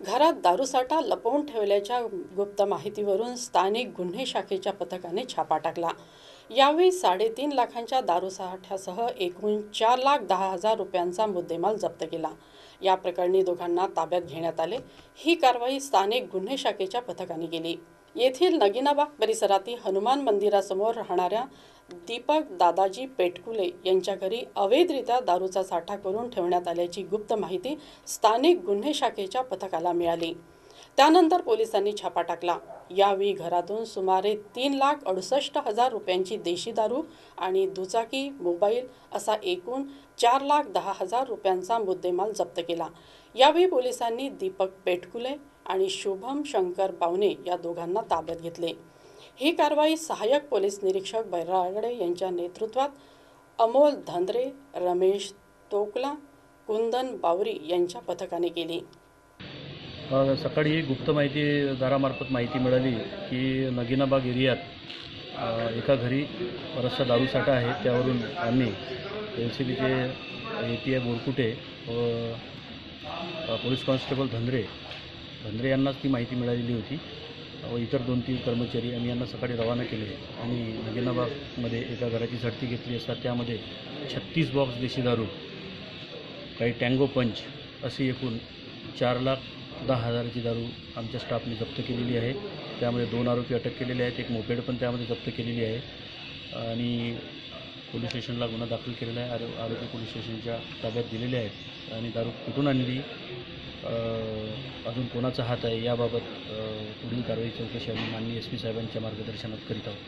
घरात दारूसाठा लपवून ठेवल्याच्या गुप्त माहितीवरून स्थानिक गुन्हे शाखेच्या पथकाने छापा टाकला. यावेळी साडेतीन लाखांच्या दारूसाठ्यासह एकूण चार लाख दहा हजार रुपयांचा मुद्देमाल जप्त केला. या प्रकरणी दोघांना ताब्यात घेण्यात आले. ही कारवाई स्थानिक गुन्हे शाखेच्या पथकाने केली. येथील नगिनाबाग परिसरातील हनुमान मंदिरासमोर राहणाऱ्या दीपक दादाजी पेटकुले यांच्या घरी अवैधरित्या दारूचा साठा करून ठेवण्यात आल्याची गुप्त माहिती स्थानिक गुन्हे शाखेच्या पथकाला मिळाली. त्यानंतर पोलिसांनी छापा टाकला. यावेळी घरातून सुमारे तीन लाख अडुसष्ट हजार रुपयांची देशी दारू आणि दुचाकी मोबाईल असा एकूण चार लाख दहा हजार रुपयांचा मुद्देमाल जप्त केला. यावेळी पोलिसांनी दीपक पेटकुले आणि शुभम शंकर बावणे या दोघांना ताब्यात घेतले. ही कारवाई सहाय्यक पोलीस निरीक्षक बैरागडे यांच्या नेतृत्वात अमोल धंद्रे रमेश तोकला कुंदन बावरी यांच्या पथकाने केली. सकाळी गुप्त माहितीदारामार्फत माहिती मिळाली की नगिनाबाग एरियात एका घरी बराचसा दारूसाठा आहे. त्यावरून आम्ही एल सी बीचे ए टी आय बोरकुटे व पोलीस कॉन्स्टेबल धंद्रे भंद्रे यांनाच ती माहिती मिळालेली होती. व इतर दोन तीन कर्मचारी आम्ही यांना सकाळी रवाना केले आणि नगीनाबागमध्ये एका घराची झडती घेतली असता त्यामध्ये छत्तीस बॉक्स देशी दारू काही टँगो पंच अशी एकूण चार लाख दहा हजाराची दारू आमच्या स्टाफने जप्त केलेली आहे. त्यामध्ये दोन आरोपी अटक केलेले आहेत एक मोपेड पण त्यामध्ये जप्त केलेली आहे. आणि पोलीस स्टेशनला गुन्हा दाखल केलेला आहे. आरो आरोपी पोलीस स्टेशनच्या ताब्यात दिलेले आहेत. आणि दारू कुठून आणली? अजून कोणाचा हात आहे याबाबत पुढील कारवाई चौकशी आम्ही माननीय एस पी साहेबांच्या मार्गदर्शनात करीत आहोत.